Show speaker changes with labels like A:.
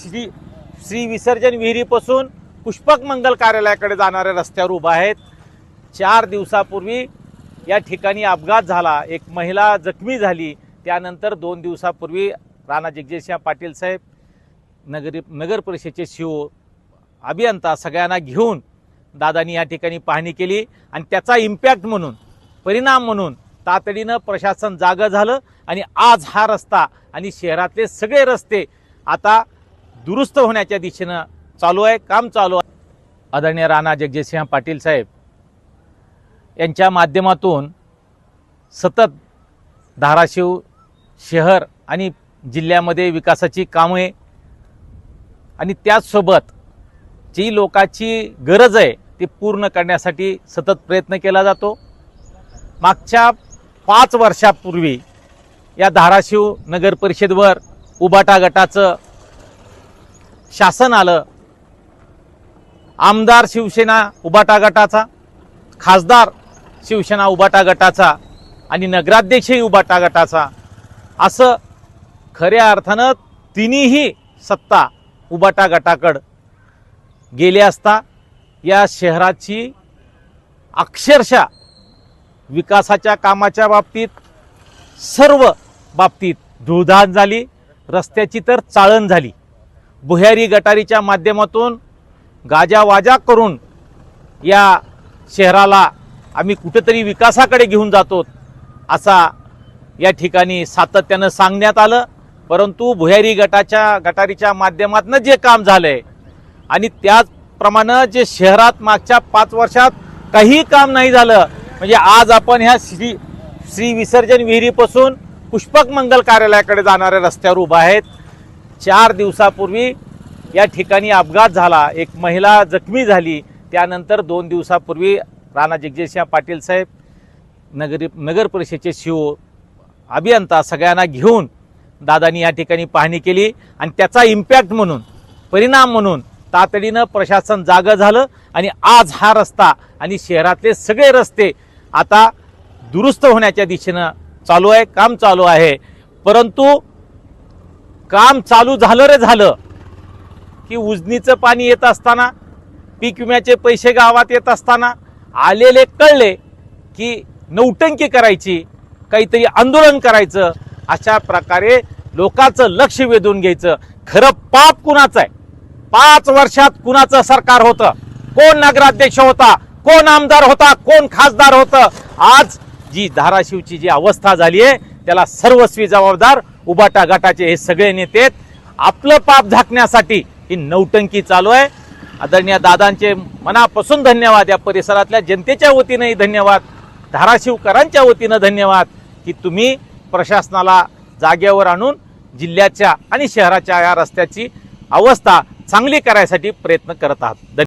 A: श्री श्री विसर्जन विहिरीपासून पुष्पक मंगल कार्यालयाकडे जाणाऱ्या रस्त्यावर उभा आहेत. चार दिवसापूर्वी या ठिकाणी अपघात झाला. एक महिला जखमी झाली. त्यानंतर दोन दिवसापूर्वी राणा जगजितसिंह पाटील साहेब नगरी नगर परिषदेचे शिव अभियंता सगळ्यांना घेऊन दादानी या ठिकाणी पाहणी केली आणि त्याचा इम्पॅक्ट म्हणून परिणाम म्हणून तातडीनं प्रशासन जागं झालं आणि आज हा रस्ता आणि शहरातले सगळे रस्ते आता दुरुस्त होण्याच्या दिशेनं चालू आहे काम चालू आहे. आदरणीय राणा जगजितसिंह पाटील साहेब यांच्या माध्यमातून सतत धाराशिव शहर आणि जिल्ह्यामध्ये विकासाची कामे आणि त्याचसोबत जी लोकांची गरज आहे ती पूर्ण करण्यासाठी सतत प्रयत्न केला जातो. मागच्या पाच वर्षापूर्वी या धाराशिव नगर परिषदेवर उबाटा गटाचं शासन आलं. आमदार शिवसेना उबाटा गटाचा खासदार शिवसेना उबाटा गटाचा आणि नगराध्यक्षही उबाटा गटाचा. असं खऱ्या अर्थानं तिन्हीही सत्ता उबाटा गटाकडं गेले असता या शहराची अक्षरशः विकासाच्या कामाच्या बाबतीत सर्व बाबतीत धुळधाण झाली रस्त्याची तर चाळण झाली. भुयारी गटारीच्या माध्यमातून गाजावाजा करून या शहराला आम्ही कुठेतरी विकासाकडे घेऊन जातो असा या ठिकाणी सातत्यानं सांगण्यात आलं. परंतु भुयारी गटाच्या गटारीच्या माध्यमातून जे काम झालंय आणि त्याचप्रमाणे जे शहरात मागच्या पाच वर्षात काही काम नाही झालं म्हणजे आज आपण ह्या श्री श्री विसर्जन विहिरीपासून पुष्पक मंगल कार्यालयाकडे जाणाऱ्या रस्त्यावर उभा आहेत. चार दिवसापूर्वी या ठिकाणी अपघात झाला. एक महिला जखमी झाली. त्यानंतर दोन दिवसापूर्वी राणा जगजितसिंह पाटील साहेब नगर नगर परिषदेचे शिव अभियंता सगळ्यांना घेऊन दादानी या ठिकाणी पाहणी केली आणि त्याचा इम्पॅक्ट म्हणून परिणाम म्हणून तातडीनं प्रशासन जागं झालं आणि आज हा रस्ता आणि शहरातले सगळे रस्ते आता दुरुस्त होण्याच्या दिशेनं चालू आहे काम चालू आहे. परंतु काम चालू झालं रे झालं. की उजनीचं पाणी येत असताना पीक विम्याचे पैसे गावात येत असताना आलेले कळले की नौटंकी करायची काहीतरी आंदोलन करायचं अशा प्रकारे लोकांचं लक्ष वेधून घ्यायचं. खरं पाप कुणाचं आहे? पाच वर्षात कुणाचं सरकार होतं? कोण नगराध्यक्ष होता? कोण आमदार होता? कोण खासदार होतं? आज जी धाराशिवची जी अवस्था झाली आहे त्याला सर्वस्वी जबाबदार उबाटा गटाचे हे सगळे नेते आपलं पाप झाकण्यासाठी ही नौटंकी चालू आहे. आदरणीय दादांचे मनापासून धन्यवाद या परिसरातल्या जनतेच्या वतीनंही धन्यवाद धाराशिवकरांच्या वतीनं धन्यवाद की तुम्ही प्रशासनाला जागेवर आणून जिल्ह्याच्या आणि शहराच्या या रस्त्याची अवस्था चांगली करायसाठी प्रयत्न करत आहात.